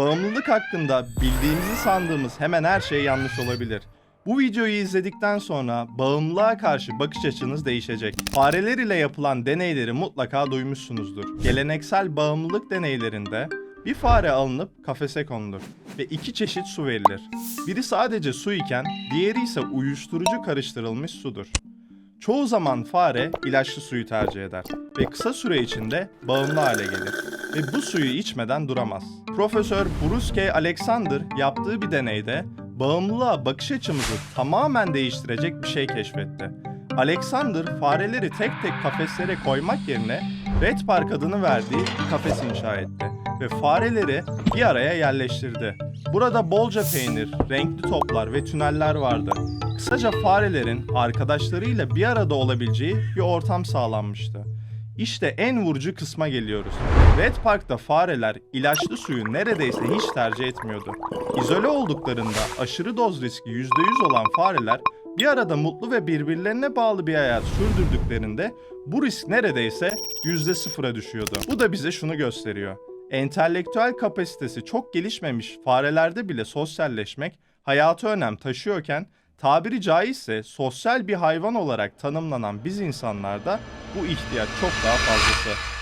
Bağımlılık hakkında bildiğimizi sandığımız hemen her şey yanlış olabilir. Bu videoyu izledikten sonra bağımlılığa karşı bakış açınız değişecek. Fareler ile yapılan deneyleri mutlaka duymuşsunuzdur. Geleneksel bağımlılık deneylerinde bir fare alınıp kafese konulur ve iki çeşit su verilir. Biri sadece su iken diğeri ise uyuşturucu karıştırılmış sudur. Çoğu zaman fare ilaçlı suyu tercih eder ve kısa süre içinde bağımlı hale gelir ve bu suyu içmeden duramaz. Profesör Bruce K. Alexander yaptığı bir deneyde bağımlılığa bakış açımızı tamamen değiştirecek bir şey keşfetti. Alexander fareleri tek tek kafeslere koymak yerine Red Park adını verdiği bir kafes inşa etti ve fareleri bir araya yerleştirdi. Burada bolca peynir, renkli toplar ve tüneller vardı. Kısaca farelerin arkadaşlarıyla bir arada olabileceği bir ortam sağlanmıştı. İşte en vurucu kısma geliyoruz. Red Park'ta fareler ilaçlı suyu neredeyse hiç tercih etmiyordu. İzole olduklarında aşırı doz riski %100 olan fareler bir arada mutlu ve birbirlerine bağlı bir hayat sürdürdüklerinde bu risk neredeyse %0'a düşüyordu. Bu da bize şunu gösteriyor. Entelektüel kapasitesi çok gelişmemiş farelerde bile sosyalleşmek hayatı önem taşıyorken tabiri caizse sosyal bir hayvan olarak tanımlanan biz insanlarda bu ihtiyaç çok daha fazlası.